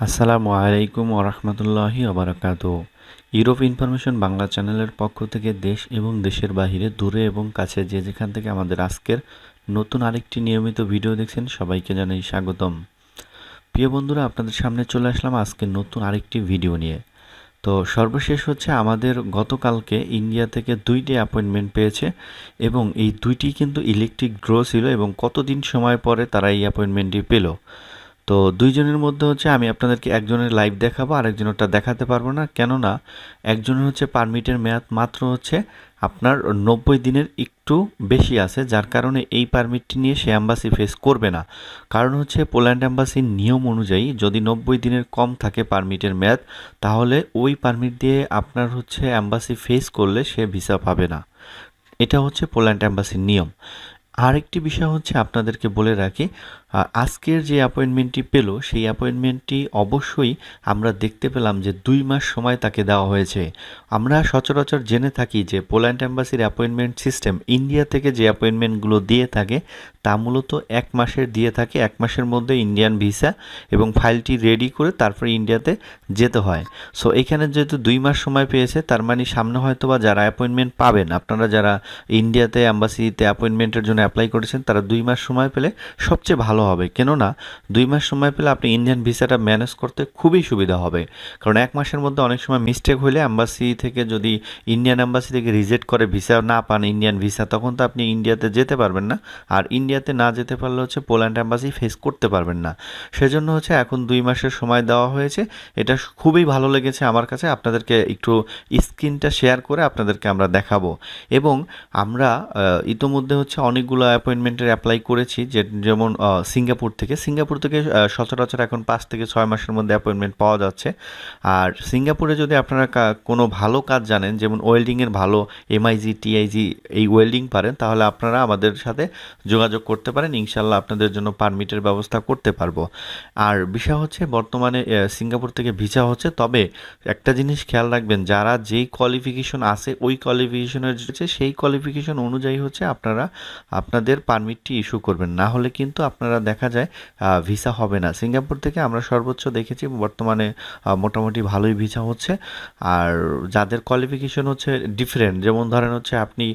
আসসালামু আলাইকুম ওরহমতুল্লাহি ওবরাকাত ইউরোপ ইনফরমেশন বাংলা চ্যানেলের পক্ষ থেকে দেশ এবং দেশের বাইরে দূরে এবং কাছে যে যেখান থেকে আমাদের আজকের নতুন আরেকটি নিয়মিত ভিডিও দেখছেন সবাইকে জানাই স্বাগতম। প্রিয় বন্ধুরা, আপনাদের সামনে চলে আসলাম আজকে নতুন আরেকটি ভিডিও নিয়ে। তো সর্বশেষ হচ্ছে আমাদের গতকালকে ইন্ডিয়া থেকে দুইটি অ্যাপয়েন্টমেন্ট পেয়েছে এবং এই দুইটি কিন্তু ইলেকট্রিক ড্র ছিল এবং কতদিন সময় পরে তারা এই অ্যাপয়েন্টমেন্টটি পেল। তো দুইজনের মধ্যে হচ্ছে আমি আপনাদেরকে একজনের লাইভ দেখাবো আরেকজনেরটা দেখাতে পারব না। কেননা একজনের হচ্ছে পারমিটের মেয়াদ মাত্র হচ্ছে আপনার নব্বই দিনের একটু বেশি আছে, যার কারণে এই পারমিটটি নিয়ে সে অ্যাম্বাসি ফেস করবে না। কারণ হচ্ছে পোল্যান্ড অ্যাম্বাসির নিয়ম অনুযায়ী যদি নব্বই দিনের কম থাকে পারমিটের মেয়াদ, তাহলে ওই পারমিট দিয়ে আপনার হচ্ছে অ্যাম্বাসি ফেস করলে সে ভিসা পাবে না। এটা হচ্ছে পোল্যান্ড অ্যাম্বাসির নিয়ম। আরেকটি বিষয় হচ্ছে আপনাদেরকে বলে রাখি আজকের যে অ্যাপয়েন্টমেন্টটি পেল, সেই অ্যাপয়েন্টমেন্টটি অবশ্যই আমরা দেখতে পেলাম যে দুই মাস সময় তাকে দেওয়া হয়েছে। আমরা সচরাচর জেনে থাকি যে পোল্যান্ড অ্যাম্বাসির অ্যাপয়েন্টমেন্ট সিস্টেম ইন্ডিয়া থেকে যে অ্যাপয়েন্টমেন্টগুলো দিয়ে থাকে, তা মূলত এক মাসের দিয়ে থাকে। এক মাসের মধ্যে ইন্ডিয়ান ভিসা এবং ফাইলটি রেডি করে তারপরে ইন্ডিয়াতে যেতে হয়। সো এখানে যেহেতু দুই মাস সময় পেয়েছে, তার মানে সামনে হয়তো বা যারা অ্যাপয়েন্টমেন্ট পাবেন, আপনারা যারা ইন্ডিয়াতে অ্যাম্বাসিতে অ্যাপয়েন্টমেন্টের জন্য অ্যাপ্লাই করেছেন, তারা দুই মাস সময় পেলে সবচেয়ে ভালো হবে। কেননা, দুই মাস সময় পেলে আপনি ইন্ডিয়ান ভিসাটা ম্যানেজ করতে খুবই সুবিধা হবে। কারণ এক মাসের মধ্যে অনেক সময় মিস্টেক হলে অ্যাম্বাসি থেকে যদি ইন্ডিয়ান অ্যাম্বাসি থেকে রিজেক্ট করে ভিসা না পান ইন্ডিয়ান ভিসা, তখন তো আপনি ইন্ডিয়াতে যেতে পারবেন না। আর ইন্ডিয়াতে না যেতে পারলে হচ্ছে পোল্যান্ড অ্যাম্বাসি ফেস করতে পারবেন না। সেজন্য হচ্ছে এখন দুই মাসের সময় দেওয়া হয়েছে। এটা খুবই ভালো লেগেছে আমার কাছে। আপনাদেরকে একটু স্ক্রিনটা শেয়ার করে আপনাদেরকে আমরা দেখাবো। এবং আমরা ইতোমধ্যে হচ্ছে অনেকগুলো অ্যাপয়েন্টমেন্টের অ্যাপ্লাই করেছি, যে, যেমন সিঙ্গাপুর থেকে। সিঙ্গাপুর থেকে সচরাচর এখন পাঁচ থেকে ছয় মাসের মধ্যে অ্যাপয়েন্টমেন্ট পাওয়া যাচ্ছে। আর সিঙ্গাপুরে যদি আপনারা কোনো ভালো কাজ জানেন, যেমন ওয়েল্ডিংয়ের ভালো এমআইজি টিআইজি এই ওয়েল্ডিং পারেন, তাহলে আপনারা আমাদের সাথে যোগাযোগ করতে পারেন। ইনশাল্লাহ আপনাদের জন্য পারমিটের ব্যবস্থা করতে পারব। আর বিষয় হচ্ছে, বর্তমানে সিঙ্গাপুর থেকে ভিসা হচ্ছে। তবে একটা জিনিস খেয়াল রাখবেন, যারা যেই কোয়ালিফিকেশন আছে, ওই কোয়ালিফিকেশনের সেই কোয়ালিফিকেশন অনুযায়ী হচ্ছে আপনারা আপনাদের পারমিটটি ইস্যু করবেন। না হলে কিন্তু আপনারা দেখা যায় ভিসা হবে না। সিঙ্গাপুর থেকে আমরা সর্বোচ্চ দেখেছি, বর্তমানে মোটামুটি ভালোই ভিসা হচ্ছে। আর যাদের কোয়ালিফিকেশন হচ্ছে ডিফারেন্ট যেমন ধরেন হচ্ছে আপনি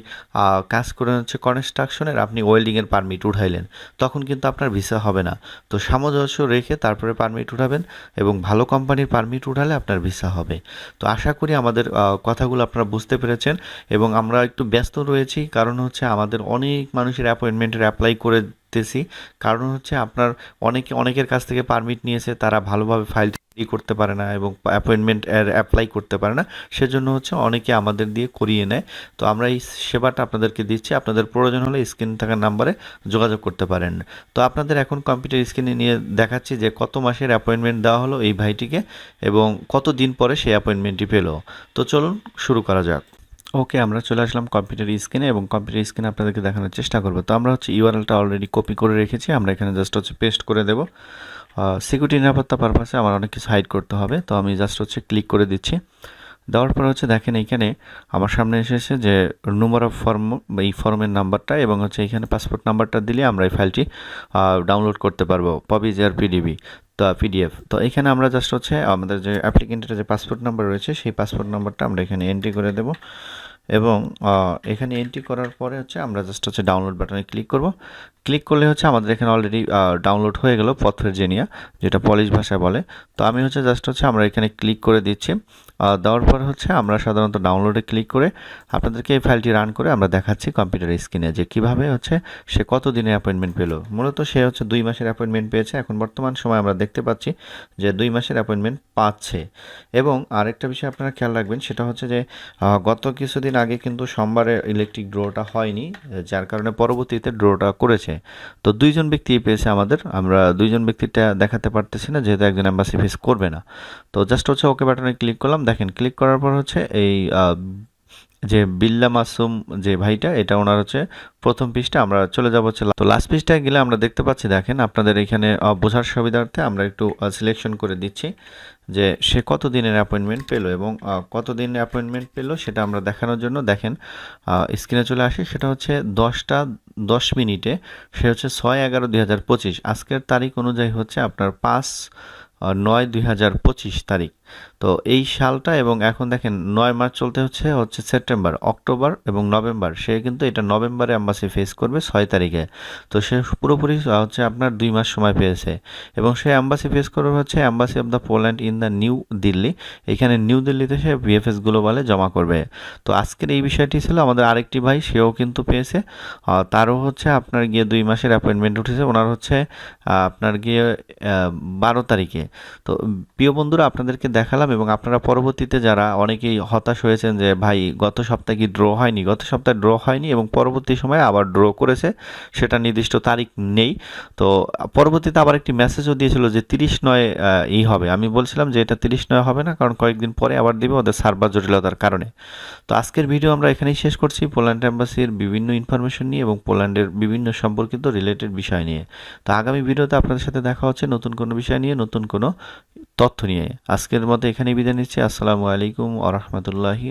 কাজ করেন হচ্ছে কনস্ট্রাকশনের আপনি ওয়েল্ডিংয়ের পারমিট উঠাইলেন, তখন কিন্তু আপনার ভিসা হবে না। তো সামঞ্জস্য রেখে তারপরে পারমিট উঠাবেন এবং ভালো কোম্পানির পারমিট উঠালে আপনার ভিসা হবে। তো আশা করি আমাদের কথাগুলো আপনারা বুঝতে পেরেছেন এবং আমরা একটু ব্যস্ত রয়েছি, কারণ হচ্ছে আমাদের অনেক মানুষের অ্যাপয়েন্টমেন্টের অ্যাপ্লাই করে দিতেছি কারণ হচ্ছে আপনার অনেকে, অনেকের কাছ থেকে পারমিট নিয়েছে, তারা ভালোভাবে ফাইল ই করতে পারে না এবং অ্যাপয়েন্টমেন্ট অ্যাপ্লাই করতে পারে না। সেজন্য হচ্ছে অনেকে আমাদের দিয়ে করিয়ে নেয়। তো আমরা এই সেবাটা আপনাদেরকে দিচ্ছি। আপনাদের প্রয়োজন হলে স্ক্রিন থাকা নাম্বারে যোগাযোগ করতে পারেন। তো আপনাদের এখন কম্পিউটার স্ক্রিনে নিয়ে দেখাচ্ছি যে কত মাসের অ্যাপয়েন্টমেন্ট দেওয়া হলো এই ভাইটিকে এবং কত দিন পরে সেই অ্যাপয়েন্টমেন্টটি পেল। তো চলুন শুরু করা যাক। ওকে আমরা চলে আসলাম কম্পিউটার স্ক্রিনে এবং কম্পিউটার স্ক্রিনে আপনাদেরকে দেখানোর চেষ্টা করব। তো আমরা হচ্ছে ইউআরএলটা অলরেডি কপি করে রেখেছি, আমরা এখানে জাস্ট হচ্ছে পেস্ট করে দেবো। সিকিউরিটি নিরাপত্তা পারপাসে আমার অনেক কিছু হাইড করতে হবে, তো আমি জাস্ট হচ্ছে ক্লিক করে দিচ্ছি। দেওয়ার পর হচ্ছে দেখেন এইখানে আমার সামনে এসেছে যে নম্বর অফ ফর্ম এই ফর্মের নাম্বারটা এবং হচ্ছে এখানে পাসপোর্ট নাম্বারটা দিলে আমরা এই ফাইলটি ডাউনলোড করতে পারব পবিজ আর পিডিবি তো পিডিএফ তো এখানে আমরা জাস্ট হচ্ছে আমাদের যে অ্যাপ্লিকেন্টের যে পাসপোর্ট নাম্বার রয়েছে, সেই পাসপোর্ট নাম্বারটা আমরা এখানে এন্ট্রি করে দেব। এবং এখানে এন্ট্রি করার পরে হচ্ছে আমরা জাস্ট হচ্ছে ডাউনলোড বাটনে ক্লিক করব। ক্লিক করলে হচ্ছে আমাদের এখানে অলরেডি ডাউনলোড হয়ে গেল পথের জেনিয়া যেটা পলিশ ভাষায় বলে। তো আমি হচ্ছে জাস্ট হচ্ছে আমরা এখানে ক্লিক করে দিচ্ছি। দেওয়ার পর হচ্ছে আমরা সাধারণত ডাউনলোডে ক্লিক করে আপনাদেরকে এই ফাইলটি রান করে আমরা দেখাচ্ছি কম্পিউটার স্ক্রিনে যে কীভাবে হচ্ছে সে কত দিনের অ্যাপয়েন্টমেন্ট পেল। মূলত সে হচ্ছে দুই মাসের অ্যাপয়েন্টমেন্ট পেয়েছে। এখন বর্তমান সময় আমরা দেখতে পাচ্ছি যে দুই মাসের অ্যাপয়েন্টমেন্ট পাচ্ছে। এবং আরেকটা বিষয় আপনারা খেয়াল রাখবেন, সেটা হচ্ছে যে গত কিছুদিন আগে কিন্তু সোমবারে ইলেকট্রিক ড্রোটা হয়নি, যার কারণে পরবর্তীতে ড্রোটা করেছে। তো দুইজন ব্যক্তি পেয়েছে আমাদের। আমরা দুইজন ব্যক্তিটা দেখাতে পারতেছি না, যেহেতু একজন অ্যাম্বাসি ফেস করবে না। তো জাস্ট হচ্ছে ওকে বাটনে ক্লিক করলাম দেখেন ক্লিক করার পর হচ্ছে এই যে বিল্লা মাসুম যে ভাইটা, এটা ওনার হচ্ছে প্রথম পিসটা আমরা চলে যাব হচ্ছে তো লাস্ট পৃষ্ঠায় গেলে আমরা দেখতে পাচ্ছি, দেখেন আপনাদের এখানে বোঝার সুবিধার্থে আমরা একটু সিলেকশন করে দিচ্ছি যে সে কত দিনের অ্যাপয়েন্টমেন্ট পেল এবং কত দিনের অ্যাপয়েন্টমেন্ট পেল সেটা আমরা দেখানোর জন্য দেখেন স্ক্রিনে চলে আসি, সেটা হচ্ছে দশটা দশ মিনিটে, সে হচ্ছে ছয় এগারো দুই আজকের তারিখ অনুযায়ী হচ্ছে আপনার পাঁচ নয় দুই তারিখ। তো এই সালটা এবং এখন দেখেন নয় মাস চলতে হচ্ছে হচ্ছে সেপ্টেম্বর, অক্টোবর এবং নভেম্বর। সে কিন্তু এটা নভেম্বরে অ্যাম্বাসি ফেস করবে ছয় তারিখে। তো সে পুরোপুরি হচ্ছে আপনার দুই মাস সময় পেয়েছে। এবং সে অ্যাম্বাসি ফেস করবে হচ্ছে embassy of the Poland in the New Delhi এখানে নিউ দিল্লিতে সে বিএফএস গ্লোবালে জমা করবে। তো আজকের এই বিষয়টি ছিল আমাদের আরেকটি ভাই, সেও কিন্তু পেয়েছে। তারও হচ্ছে আপনার গিয়ে দুই মাসের অ্যাপয়েন্টমেন্ট উঠেছে। ওনার হচ্ছে আপনার গিয়ে বারো তারিখে। তো প্রিয় বন্ধুরা, আপনাদেরকে দেখালাম এবং আপনারা পরবর্তীতে যারা অনেকেই হতাশ হয়েছেন যে, ভাই, গত সপ্তাহে কি ড্র হয়নি? গত সপ্তাহে ড্র হয়নি এবং পরবর্তী সময়ে আবার ড্র করেছে, সেটা নির্দিষ্ট তারিখ নেই। তো পরবর্তীতে আবার একটি মেসেজও দিয়েছিল যে, তিরিশ নয় ই হবে। আমি বলছিলাম যে, এটা তিরিশ নয় হবে না, কারণ কয়েকদিন পরে আবার দিবে ওদের সার্ভার জটিলতার কারণে। তো আজকের ভিডিও আমরা এখানেই শেষ করছি পোল্যান্ড অ্যাম্বাসির বিভিন্ন ইনফরমেশন নিয়ে এবং পোল্যান্ডের বিভিন্ন সম্পর্কিত রিলেটেড বিষয় নিয়ে। তো আগামী ভিডিওতে আপনাদের সাথে দেখা হচ্ছে নতুন কোনো বিষয় নিয়ে, নতুন কোনো তথ্য নিয়ে। আজকের মতো এখানে বিদায় নিচ্ছি। আসসালামু আলাইকুম আ রহমতুল্লাহি